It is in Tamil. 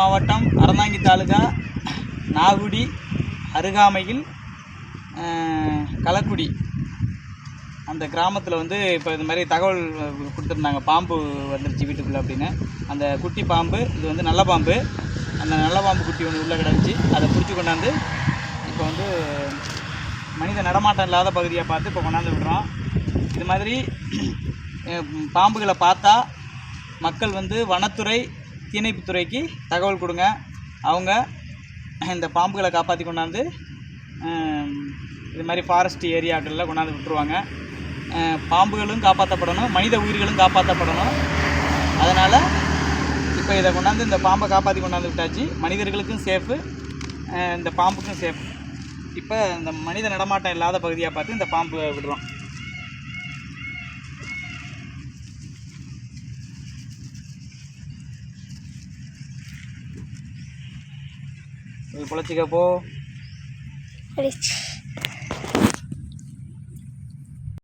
மாவட்டம் அறந்தாங்கி தாலுகா நாகுடி அருகாமையில் கலக்குடி. அந்த கிராமத்தில் வந்து இப்போ இது மாதிரி தகவல் கொடுத்துருந்தாங்க. பாம்பு வந்துருச்சு வீட்டுக்குள்ளே அப்படின்னு. அந்த குட்டி பாம்பு இது வந்து நல்ல பாம்பு. அந்த நல்ல பாம்பு குட்டி ஒன்று உள்ளே கிடந்துச்சு. அதை பிடிச்சி கொண்டாந்து இப்போ வந்து மனித நடமாட்டம் இல்லாத பகுதியை பார்த்து இப்போ கொண்டாந்து விடுறோம். இது மாதிரி பாம்புகளை பார்த்தா மக்கள் வந்து வனத்துறை தீயணைப்புத்துறைக்கு தகவல் கொடுங்க. அவங்க இந்த பாம்புகளை காப்பாற்றி கொண்டாந்து இது மாதிரி ஃபாரஸ்ட் ஏரியாக்களில் கொண்டாந்து விட்டுருவாங்க. பாம்புகளும் காப்பாற்றப்படணும் மனித உயிர்களும் காப்பாற்றப்படணும் அதனால் இப்போ இதை கொண்டாந்து இந்த பாம்பை காப்பாற்றி கொண்டாந்து விட்டாச்சு. மனிதர்களுக்கும் சேஃபு இந்த பாம்புக்கும் சேஃப் இப்போ இந்த மனித நடமாட்டம் இல்லாத பகுதியாக பார்த்து இந்த பாம்பு விடுறோம். நீ பொழைச்சிக்க போ